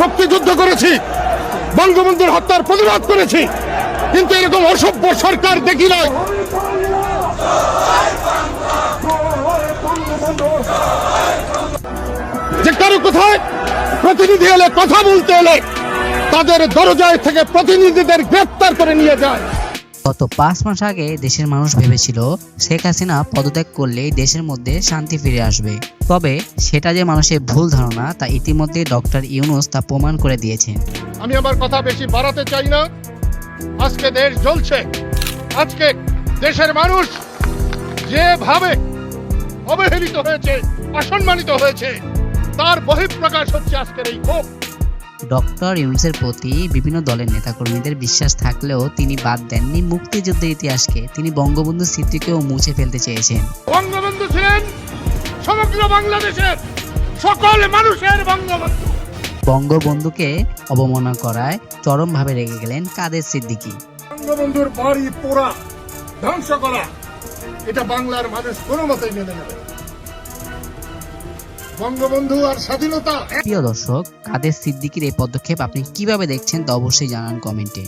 মুক্তিযুদ্ধ করেছি, বঙ্গবন্ধুর হত্যার প্রতিবাদ করেছি, কিন্তু এরকম অসভ্য সরকার দেখি নাই। যে কারও কোথায় প্রতিনিধি এলে, কথা বলতে এলে, তাদের দরজায় থেকে প্রতিনিধিদের গ্রেপ্তার করে নিয়ে যায়। গত পাঁচ মাস আগে দেশের মানুষ ভেবেছিল শেখ হাসিনা পদত্যাগ করলেই দেশের মধ্যে শান্তি ফিরে আসবে। তবে সেটা যে মানুষের ভুল ধারণা, তা ইতিমধ্যে ডক্টর ইউনুস তা প্রমাণ করে দিয়েছেন। আমি আমার কথা বেশি বাড়াতে চাই না। আজকে দেশ জ্বলছে। আজকে দেশের মানুষ যেভাবে অবহেলিত হয়েছে, অসম্মানিত হয়েছে, তার বহিঃপ্রকাশ হচ্ছে আজকের এই ক্ষোভ। ডক্টর ইউনুসের প্রতি বিভিন্ন দলের নেতাকর্মীদের বিশ্বাস থাকলেও তিনি বাদ দেননি মুক্তিযুদ্ধের ইতিহাসকে। তিনি বঙ্গবন্ধু স্মৃতিকেও মুছে ফেলতে চেয়েছেন। বঙ্গবন্ধু ছিলেন সমগ্র বাংলাদেশের সকল মানুষের বঙ্গবন্ধু। বঙ্গবন্ধুকে অবমাননা করায় চরমভাবে রেগে গেলেন কাদের সিদ্দিকী। বঙ্গবন্ধুর বাড়ি পোড়া ধ্বংস করা এটা বাংলার মানুষ কোনো মতেই মেনে নেবে না। বঙ্গবন্ধু আর স্বাধীনতা। প্রিয় দর্শক, কাদের সিদ্দিকির এই পদক্ষেপ আপনি কীভাবে দেখছেন তা অবশ্যই জানান কমেন্টে।